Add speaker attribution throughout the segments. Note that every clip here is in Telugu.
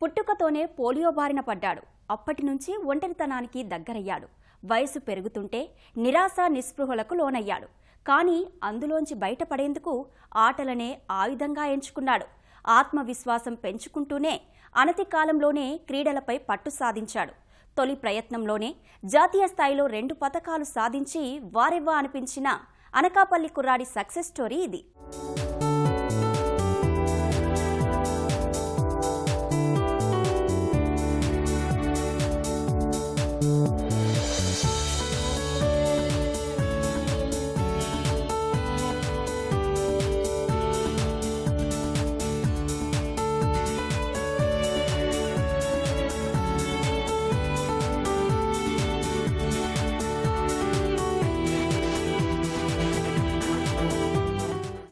Speaker 1: పుట్టుకతోనే పోలియో బారిన పడ్డాడు. అప్పటి నుంచి ఒంటరితనానికి దగ్గరయ్యాడు. వయసు పెరుగుతుంటే నిరాశ నిస్పృహలకు లోనయ్యాడు. కానీ అందులోంచి బయటపడేందుకు ఆటలనే ఆయుధంగా ఎంచుకున్నాడు. ఆత్మవిశ్వాసం పెంచుకుంటూనే అనతి కాలంలోనే క్రీడలపై పట్టు సాధించాడు. తొలి ప్రయత్నంలోనే జాతీయ స్థాయిలో రెండు పథకాలు సాధించి వారెవ్వా అనిపించిన అనకాపల్లి కుర్రాడి సక్సెస్ స్టోరీ ఇది.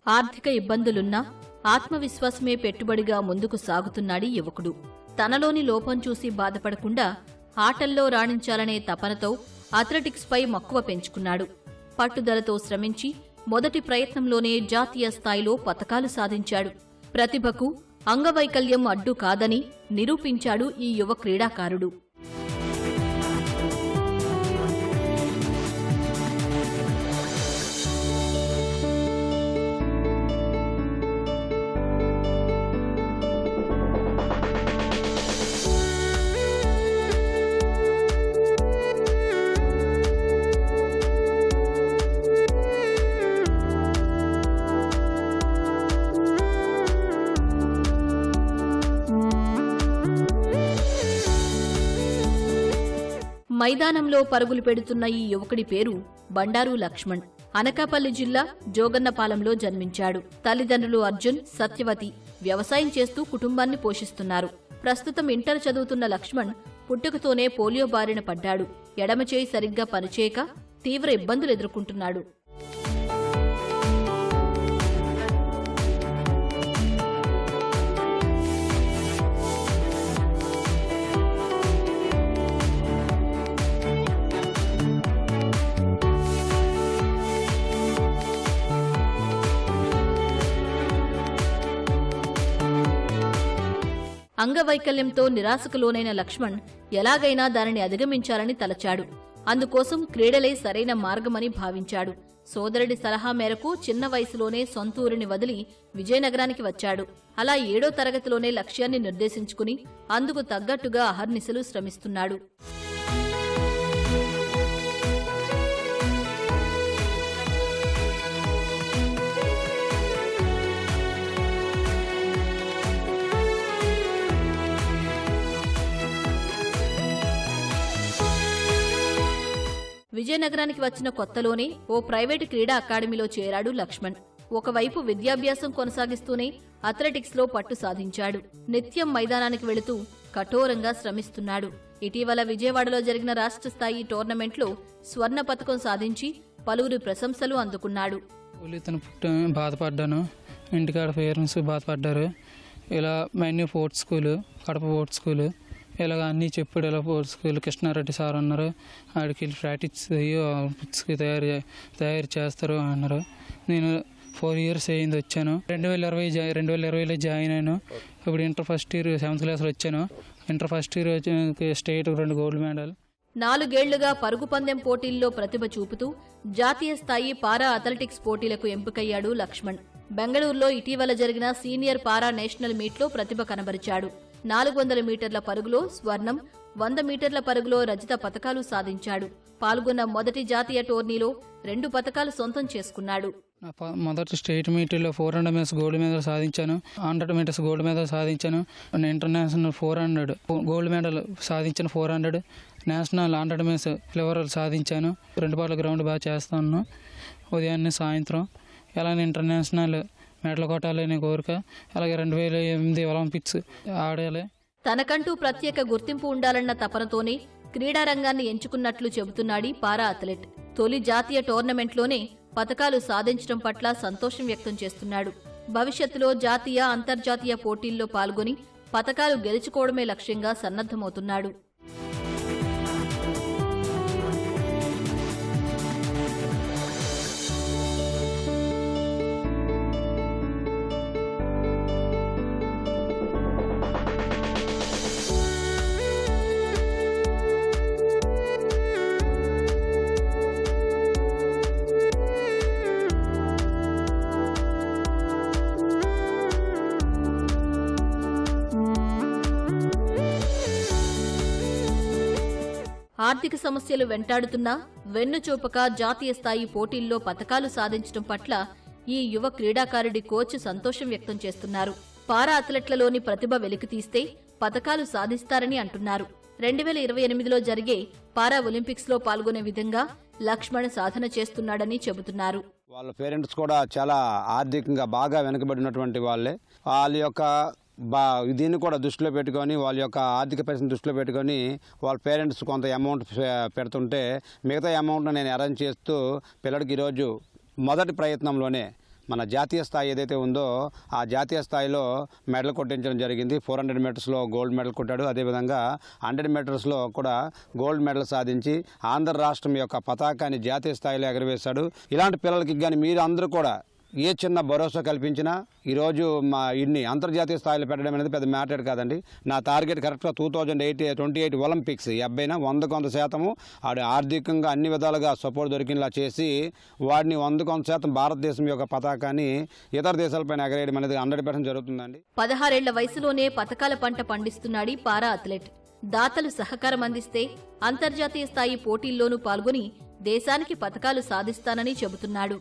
Speaker 2: ఆర్థిక ఇబ్బందులున్నా ఆత్మవిశ్వాసమే పెట్టుబడిగా ముందుకు సాగుతున్నాడీ యువకుడు. తనలోని లోపం చూసి బాధపడకుండా ఆటల్లో రాణించాలనే తపనతో అథ్లెటిక్స్పై మక్కువ పెంచుకున్నాడు. పట్టుదలతో శ్రమించి మొదటి ప్రయత్నంలోనే జాతీయ స్థాయిలో పతకాలు సాధించాడు. ప్రతిభకు అంగవైకల్యం అడ్డు కాదని నిరూపించాడు ఈ యువ క్రీడాకారుడు. మైదానంలో పరుగులు పెడుతున్న ఈ యువకుడి పేరు బండారు లక్ష్మణ్. అనకాపల్లి జిల్లా జోగన్నపాలెంలో జన్మించాడు. తల్లిదండ్రులు అర్జున్ సత్యవతి వ్యవసాయం చేస్తూ కుటుంబాన్ని పోషిస్తున్నారు. ప్రస్తుతం ఇంటర్ చదువుతున్న లక్ష్మణ్ పుట్టుకతోనే పోలియో బారిన పడ్డాడు. ఎడమ చేయి సరిగ్గా పనిచేయక తీవ్ర ఇబ్బందులు ఎదుర్కొంటున్నాడు. అంగవైకల్యంతో నిరాశకు లోనైన లక్ష్మణ్ ఎలాగైనా దానిని అధిగమించాలని తలచాడు. అందుకోసం క్రీడలే సరైన మార్గమని భావించాడు. సోదరుడి సలహా మేరకు చిన్న వయసులోనే సొంతూరిని వదిలి విజయనగరానికి వచ్చాడు. అలా ఏడో తరగతిలోనే లక్ష్యాన్ని నిర్దేశించుకుని అందుకు తగ్గట్టుగా అహర్నిశలు శ్రమిస్తున్నాడు. విజయనగరానికి వచ్చిన కొత్తలోనే ఓ ప్రైవేటు క్రీడా అకాడమీలో చేరాడు లక్ష్మణ్. ఒకవైపు విద్యాభ్యాసం కొనసాగిస్తూనే అథ్లెటిక్స్లో పట్టు సాధించాడు. నిత్యం మైదానానికి వెళుతూ కఠోరంగా శ్రమిస్తున్నాడు. ఇటీవల విజయవాడలో జరిగిన రాష్ట్ర స్థాయి టోర్నమెంట్లో స్వర్ణ పతకం సాధించి పలువురు ప్రశంసలు అందుకున్నాడు.
Speaker 3: తను బాధపడ్డాను. ఇంటికాడ పేరెంట్స్ బాధపడ్డారు. ఇలా menu fourth school Kadapa fourth school ఇలాగ అన్నీ చెప్పాడు ఇలా ఫోర్త్ స్కూల్ కృష్ణారెడ్డి సార్ అన్నారు. ఆడికి వెళ్ళి ప్రాక్టీస్ అయ్యి బుక్స్కి తయారు తయారు చేస్తారు అన్నారు. నేను ఫోర్ ఇయర్స్ అయింది వచ్చాను. రెండు వేల ఇరవై జా రెండు వేల ఇరవైలో జాయిన్ అయ్యాను. ఇప్పుడు ఇంటర్ ఫస్ట్ ఇయర్ సెవెంత్ క్లాస్లో వచ్చాను. ఇంటర్ ఫస్ట్ ఇయర్ స్టేట్ రెండు గోల్డ్ మెడల్.
Speaker 2: నాలుగేళ్ళుగా పరుగు పందెం పోటీల్లో ప్రతిభ చూపుతూ జాతీయ స్థాయి పారా అథ్లెటిక్స్ పోటీలకు ఎంపికయ్యాడు లక్ష్మణ్. బెంగళూరులో ఇటీవల జరిగిన సీనియర్ పారా నేషనల్ మీట్లో ప్రతిభ కనబరిచాడు. నాలుగు వందల మీటర్ల పరుగులో స్వర్ణం వంద మీటర్ల పరుగులో రజిత పతకాలు సాధించాడు. పాల్గొన్న మొదటి జాతీయ టోర్నీలో రెండు పతకాలు సొంతం చేసుకున్నాడు.
Speaker 3: మొదటి స్టేట్ మీట్లో four hundred metres gold medal సాధించాను. హండ్రెడ్ మీటర్స్ గోల్డ్ మెడల్ సాధించాను. International four hundred gold medal సాధించాను four hundred. National hundred metres flavour సాధించాను. రెండు పాటల గ్రౌండ్ బాగా చేస్తాను. ఉదయాన్నే సాయంత్రం. ఇలానే ఇంటర్నేషనల్ మెడల్ కొట్టాలని కోరిక అలాగే రెండు వేల ఎనిమిది ఒలింపిక్స్ ఆడాలి.
Speaker 2: తనకంటూ ప్రత్యేక గుర్తింపు ఉండాలన్న తపనతోనే క్రీడారంగాన్ని ఎంచుకున్నట్లు చెబుతున్నాడు పారా అథ్లెట్ తొలి జాతీయ టోర్నమెంట్లోనే పథకాలు సాధించడం పట్ల సంతోషం వ్యక్తం చేస్తున్నాడు. భవిష్యత్తులో జాతీయ అంతర్జాతీయ పోటీల్లో పాల్గొని పథకాలు గెలుచుకోవడమే లక్ష్యంగా సన్నద్ధమవుతున్నాడు. ఆర్థిక సమస్యలు వెంటాడుతున్నా వెన్నుచూపక జాతీయ స్థాయి పోటీల్లో పథకాలు సాధించడం పట్ల ఈ యువ క్రీడాకారుడి కోచ్ సంతోషం వ్యక్తం చేస్తున్నారు. పారా అథ్లెట్లలోని ప్రతిభ వెలికితీస్తే పథకాలు సాధిస్తారని అంటున్నారు. రెండు వేల ఇరవై ఎనిమిదిలో జరిగే పారా ఒలింపిక్స్లో పాల్గొనే విధంగా లక్ష్మణ్ సాధన చేస్తున్నాడని చెబుతున్నారు.
Speaker 4: వాళ్ళ పేరెంట్స్ కూడా చాలా ఆర్థికంగా బాగా వెనుకబడినటువంటి వాళ్ళే. వాళ్ళ యొక్క బా దీన్ని కూడా దృష్టిలో పెట్టుకొని వాళ్ళ యొక్క ఆర్థిక పరిస్థితిని దృష్టిలో పెట్టుకొని వాళ్ళ పేరెంట్స్ కొంత అమౌంట్ పెడుతుంటే మిగతా అమౌంట్ను నేను అరేంజ్ చేస్తూ పిల్లడికి ఈరోజు మొదటి ప్రయత్నంలోనే మన జాతీయ స్థాయి ఏదైతే ఉందో ఆ జాతీయ స్థాయిలో మెడల్ కొట్టించడం జరిగింది. ఫోర్ హండ్రెడ్ మీటర్స్లో గోల్డ్ మెడల్ కొట్టాడు. అదేవిధంగా హండ్రెడ్ మీటర్స్లో కూడా గోల్డ్ మెడల్ సాధించి ఆంధ్ర రాష్ట్రం యొక్క పతాకాన్ని జాతీయ స్థాయిలో ఎగరవేశాడు. ఇలాంటి పిల్లలకి కానీ మీరు అందరూ కూడా ఏ చిన్న భరోసా కల్పించినా ఈరోజు మా ఇన్ని అంతర్జాతీయ స్థాయిలో పెట్టడం అనేది పెద్ద మ్యాటర్ కాదండి. నా టార్గెట్ కరెక్ట్గా two thousand eight twenty eight Olympics. ఈ అబ్బాయిన వంద కొంత శాతము ఆడు ఆర్థికంగా అన్ని విధాలుగా సపోర్ట్ దొరికినలా చేసి వాడిని వంద కొంత శాతం భారతదేశం యొక్క పతాకాన్ని ఇతర దేశాలపైన ఎగరేయడం అనేది హండ్రెడ్ పర్సెంట్ జరుగుతుందండి.
Speaker 2: పదహారేళ్ళ వయసులోనే పథకాల పంట పండిస్తున్నాడు ఈ పారా అథ్లెట్. దాతలు సహకారం అందిస్తే అంతర్జాతీయ స్థాయి పోటీల్లోనూ పాల్గొని దేశానికి పథకాలు సాధిస్తానని చెబుతున్నాడు.